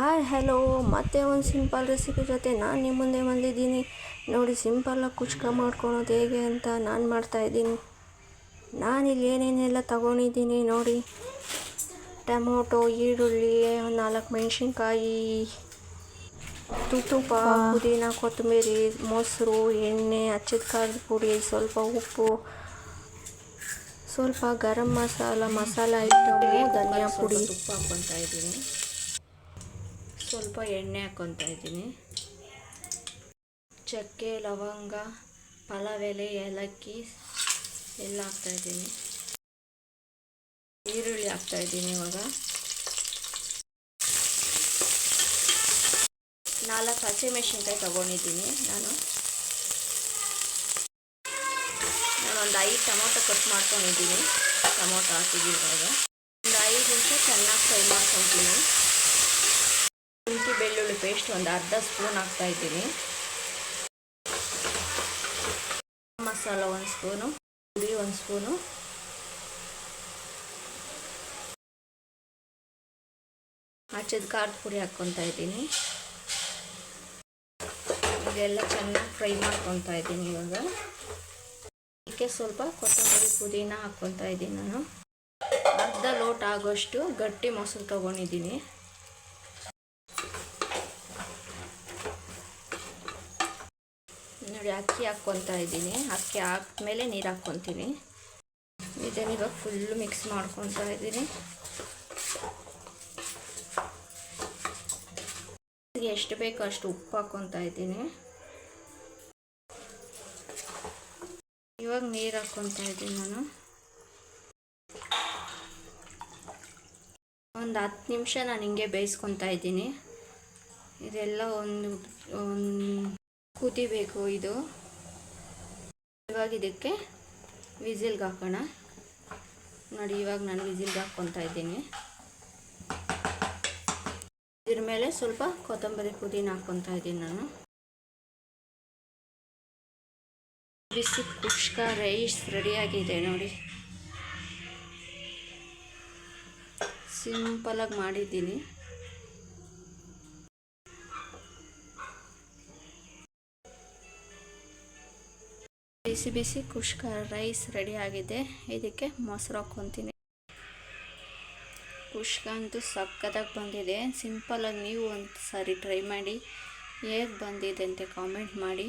Hi hello ಮತ್ತೆ ಒಂದು simple recipe ಜೊತೆ ನಾನು ನಿಮ್ಮ ಮುಂದೆ ಬಂದಿದ್ದೀನಿ. ನೋಡಿ ಸಿಂಪಲ್ಲಾಗಿ ಕುಚ್ಕ ಮಾಡ್ಕೊಳೋದು ಹೇಗೆ ಅಂತ ನಾನು ಮಾಡ್ತಾಯಿದ್ದೀನಿ ನಾನಿಲ್ಲಿ ಏನೇನೆಲ್ಲ ತಗೊಂಡಿದ್ದೀನಿ ನೋಡಿ. ಟೊಮೊಟೊ ಈರುಳ್ಳಿ ಒಂದು ನಾಲ್ಕು ಮೆಣಸಿನ್ಕಾಯಿ ತುಪ್ಪ ಪುದೀನ ಕೊತ್ತಂಬರಿ ಮೊಸರು ಎಣ್ಣೆ ಹಚ್ಚಿದ ಖಾರದ ಪುಡಿ ಸ್ವಲ್ಪ ಉಪ್ಪು ಸ್ವಲ್ಪ ಗರಂ ಮಸಾಲ ಮಸಾಲ ಐಟಮ್ ಧನಿಯಾ ಪುಡಿ. ತುಪ್ಪ ಹಾಕ್ಕೊತಾ ಇದ್ದೀನಿ. ಸ್ವಲ್ಪ ಎಣ್ಣೆ ಹಾಕ್ಕೊತಾ ಇದ್ದೀನಿ. ಚಕ್ಕೆ, ಲವಂಗ ಪಲಾವ್ ಎಲೆ ಏಲಕ್ಕಿ ಎಲ್ಲ ಹಾಕ್ತಾ ಇದ್ದೀನಿ. ಈರುಳ್ಳಿ ಹಾಕ್ತಾ ಇದ್ದೀನಿ ಇವಾಗ. ನಾಲ್ಕು ಹಸಿಮೆಣ್ಸಿನ್ಕಾಯಿ ತಗೊಂಡಿದ್ದೀನಿ ನಾನು. ನಾನೊಂದು ಐದು ಟೊಮೊಟೊ ಕಟ್ ಮಾಡ್ಕೊಂಡಿದ್ದೀನಿ. ಟೊಮೊಟೊ ಹಾಕಿದ್ದೀನಿ ಇವಾಗ. ಒಂದು ಐದು ನಿಮಿಷ ಚೆನ್ನಾಗಿ ಫ್ರೈ ಮಾಡ್ಕೊತೀನಿ ಶುಂಠಿ ಬೆಳ್ಳುಳ್ಳಿ ಪೇಸ್ಟ್ ಒಂದು ಅರ್ಧ ಸ್ಪೂನ್ ಹಾಕ್ತಾ ಇದ್ದೀನಿ. ಮಸಾಲ ಒಂದು ಸ್ಪೂನು ಪುಡಿ ಒಂದು ಸ್ಪೂನು ಹಚ್ಚಿದ ಖಾರದ ಪುಡಿ ಹಾಕ್ಕೊತಾ ಇದ್ದೀನಿ. ಇದೆಲ್ಲ ಚೆನ್ನಾಗಿ ಫ್ರೈ ಮಾಡ್ಕೊತಾ ಇದ್ದೀನಿ ಇವಾಗ. ಅದಕ್ಕೆ ಸ್ವಲ್ಪ ಕೊತ್ತಂಬರಿ ಪುದೀನ ಹಾಕ್ಕೊತಾ ಇದ್ದೀನಿ ನಾನು. ಅರ್ಧ ಲೋಟ ಆಗೋಷ್ಟು ಗಟ್ಟಿ ಮೊಸರು ತೊಗೊಂಡಿದ್ದೀನಿ. ನೋಡಿ ಅಕ್ಕಿ ಹಾಕ್ಕೊತಾ ಇದ್ದೀನಿ. ಅಕ್ಕಿ ಹಾಕ್ಮೇಲೆ ನೀರು ಹಾಕ್ಕೊತೀನಿ. ಇದನ್ನು ಇವಾಗ ಫುಲ್ಲು ಮಿಕ್ಸ್ ಮಾಡ್ಕೊತಾ ಇದ್ದೀನಿ. ಎಷ್ಟು ಬೇಕೋ ಅಷ್ಟು ಉಪ್ಪು ಹಾಕ್ಕೊತಾ ಇದ್ದೀನಿ. ಇವಾಗ ನೀರು ಹಾಕ್ಕೊತಾ ಇದ್ದೀನಿ ನಾನು. ಒಂದು ಹತ್ತು ನಿಮಿಷ ನಾನು ಹಿಂಗೆ ಬೇಯಿಸ್ಕೊತಾ ಇದ್ದೀನಿ. ಇದೆಲ್ಲ ಒಂದು ಒಂದು ಕುದಿಬೇಕು ಇದು. ಇವಾಗ ಇದಕ್ಕೆ ವಿಸಿಲ್ಗೆ ಹಾಕೋಣ. ನೋಡಿ, ಇವಾಗ ನಾನು ವಿಸಿಲ್ಗೆ ಹಾಕ್ಕೊತಾ ಇದ್ದೀನಿ. ಇದ್ರ ಮೇಲೆ ಸ್ವಲ್ಪ ಕೊತ್ತಂಬರಿ ಪುದೀನ ಹಾಕ್ಕೊತಾ ಇದ್ದೀನಿ ನಾನು. ಬಿಸಿ ಕುಷ್ಕ ರೈಸ್ ರೆಡಿಯಾಗಿದೆ ನೋಡಿ. ಸಿಂಪಲಾಗಿ ಮಾಡಿದ್ದೀನಿ. ಬಿಸಿ ಬಿಸಿ ಕುಷ್ಕ ರೈಸ್ ರೆಡಿ ಆಗಿದೆ. ಇದಕ್ಕೆ ಮೊಸರು ಹಾಕ್ಕೊತೀನಿ ಕುಷ್ಕ ಅಂತೂ ಸಕ್ಕತ್ತಾಗಿ ಬಂದಿದೆ. ಸಿಂಪಲಾಗಿ ನೀವು ಒಂದು ಸಾರಿ ಟ್ರೈ ಮಾಡಿ. ಹೇಗೆ ಬಂದಿದೆ ಅಂತ ಕಾಮೆಂಟ್ ಮಾಡಿ.